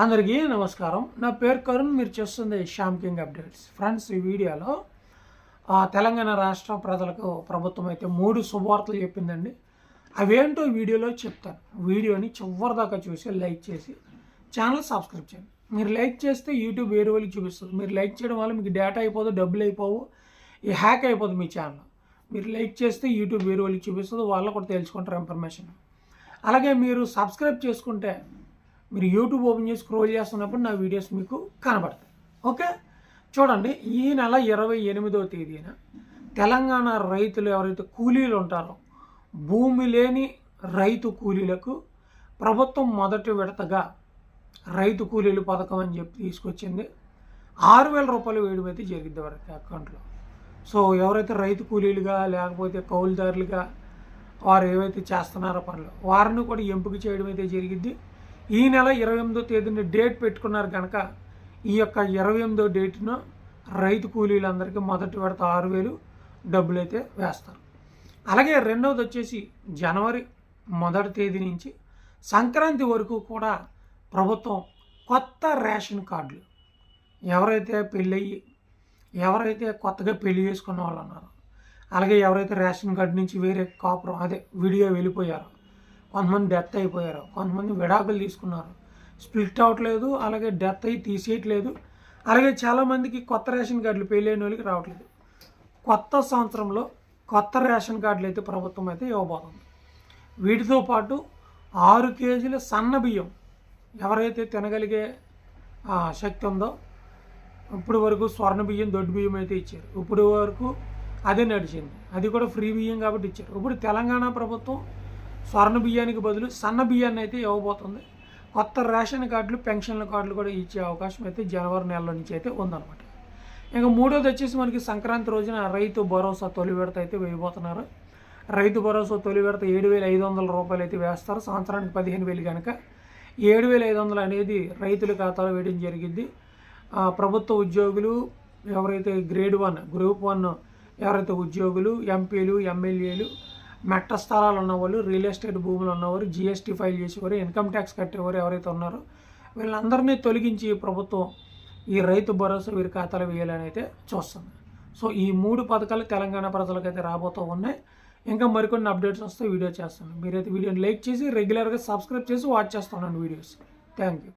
అందరికీ నమస్కారం. నా పేరు కరుణ్ మీరు చూస్తుంది శ్యామ్ కింగ్ అప్డేట్స్. ఫ్రెండ్స్ ఈ వీడియోలో తెలంగాణ రాష్ట్ర ప్రజలకు ప్రభుత్వం అయితే మూడు శుభవార్తలు చెప్పిందండి. అవేంటో వీడియోలో చెప్తాను. వీడియోని చివరి దాకా చూసి లైక్ చేసి ఛానల్ సబ్స్క్రైబ్ చేయండి. మీరు లైక్ చేస్తే యూట్యూబ్ వేరే వాళ్ళకి చూపిస్తుంది. మీరు లైక్ చేయడం వల్ల మీకు డేటా అయిపోదు డబ్బులు అయిపోవు ఈ హ్యాక్ అయిపోదు మీ ఛానల్. మీరు లైక్ చేస్తే యూట్యూబ్ వేరే వాళ్ళకి చూపిస్తుంది వాళ్ళు కూడా తెలుసుకుంటారు ఇన్ఫర్మేషన్. అలాగే మీరు సబ్స్క్రైబ్ చేసుకుంటే మీరు యూట్యూబ్ ఓపెన్ చేసి స్క్రోల్ చేస్తున్నప్పుడు నా వీడియోస్ మీకు కనబడతాయి. ఓకే? చూడండి ఈ నెల ఇరవై ఎనిమిదవ తేదీన తెలంగాణ రైతులు ఎవరైతే కూలీలు ఉంటారో భూమి లేని రైతు కూలీలకు ప్రభుత్వం మొదటి విడతగా రైతు కూలీలు పథకం అని చెప్పి తీసుకొచ్చింది. ఆరు వేల రూపాయలు వేయడం అయితే జరిగింది వారికి అకౌంట్లో. సో ఎవరైతే రైతు కూలీలుగా లేకపోతే కౌలుదారులుగా వారు ఏవైతే చేస్తున్నారో పనులు వారిని కూడా ఎంపిక చేయడం అయితే జరిగింది. ఈ నెల ఇరవై ఎనిమిదో తేదీని డేట్ పెట్టుకున్నారు కనుక ఈ యొక్క ఇరవై ఎనిమిదో డేట్న రైతు కూలీలందరికీ మొదటి విడత ఆరు వేలు డబ్బులు అయితే వేస్తారు. అలాగే రెండవది వచ్చేసి జనవరి మొదటి తేదీ నుంచి సంక్రాంతి వరకు కూడా ప్రభుత్వం కొత్త రేషన్ కార్డులు ఎవరైతే పెళ్ళయ్యి ఎవరైతే కొత్తగా పెళ్ళి చేసుకున్న వాళ్ళు ఉన్నారో అలాగే ఎవరైతే రేషన్ కార్డు నుంచి వేరే కాపురం అదే విడిగా వెళ్ళిపోయారో కొంతమంది డెత్ అయిపోయారు కొంతమంది విడాకులు తీసుకున్నారు. స్ప్లిట్ అవ్వట్లేదు అలాగే డెత్ అయ్యి తీసేయట్లేదు. అలాగే చాలామందికి కొత్త రేషన్ కార్డులు పెళ్ళైన వాళ్ళకి రావట్లేదు. కొత్త సంవత్సరంలో కొత్త రేషన్ కార్డులు అయితే ప్రభుత్వం అయితే ఇవ్వబోతుంది. వీటితో పాటు ఆరు కేజీల సన్న బియ్యం ఎవరైతే తినగలిగే శక్తి ఉందో ఇప్పుడు వరకు స్వర్ణ బియ్యం దొడ్డు బియ్యం అయితే ఇచ్చారు. ఇప్పుడు వరకు అదే నడిచింది. అది కూడా ఫ్రీ బియ్యం కాబట్టి ఇచ్చారు. ఇప్పుడు తెలంగాణ ప్రభుత్వం స్వర్ణ బియ్యానికి బదులు సన్న బియ్యాన్ని అయితే ఇవ్వబోతుంది. కొత్త రేషన్ కార్డులు పెన్షన్ల కార్డులు కూడా ఇచ్చే అవకాశం అయితే జనవరి నెల నుంచి అయితే ఉందన్నమాట. ఇంకా మూడోది వచ్చేసి మనకి సంక్రాంతి రోజున రైతు భరోసా తొలి విడత అయితే వేయబోతున్నారు. రైతు భరోసా తొలి విడత ఏడు వేల ఐదు వందల రూపాయలు అయితే వేస్తారు. సంవత్సరానికి పదిహేను వేలు కనుక ఏడు వేల ఐదు వందలు అనేది రైతుల ఖాతాలో వేయడం జరిగింది. ప్రభుత్వ ఉద్యోగులు ఎవరైతే గ్రేడ్ వన్ గ్రూప్ వన్ ఎవరైతే ఉద్యోగులు ఎంపీలు ఎమ్మెల్యేలు మెట్ట స్థలాలు ఉన్నవాళ్ళు రియల్ ఎస్టేట్ భూములు ఉన్నవారు జిఎస్టీ ఫైల్ చేసేవారు ఇన్కమ్ ట్యాక్స్ కట్టేవారు ఎవరైతే ఉన్నారో వీళ్ళందరినీ తొలగించి ప్రభుత్వం ఈ రైతు భరోసా వీరి ఖాతాలో వేయాలని అయితే చూస్తుంది. సో ఈ మూడు పథకాలు తెలంగాణ ప్రజలకైతే రాబోతూ ఉన్నాయి. ఇంకా మరికొన్ని అప్డేట్స్ వస్తే వీడియో చేస్తాను. మీరైతే వీడియోని లైక్ చేసి రెగ్యులర్గా సబ్స్క్రైబ్ చేసి వాచ్ చేస్తున్నాను వీడియోస్. Thank you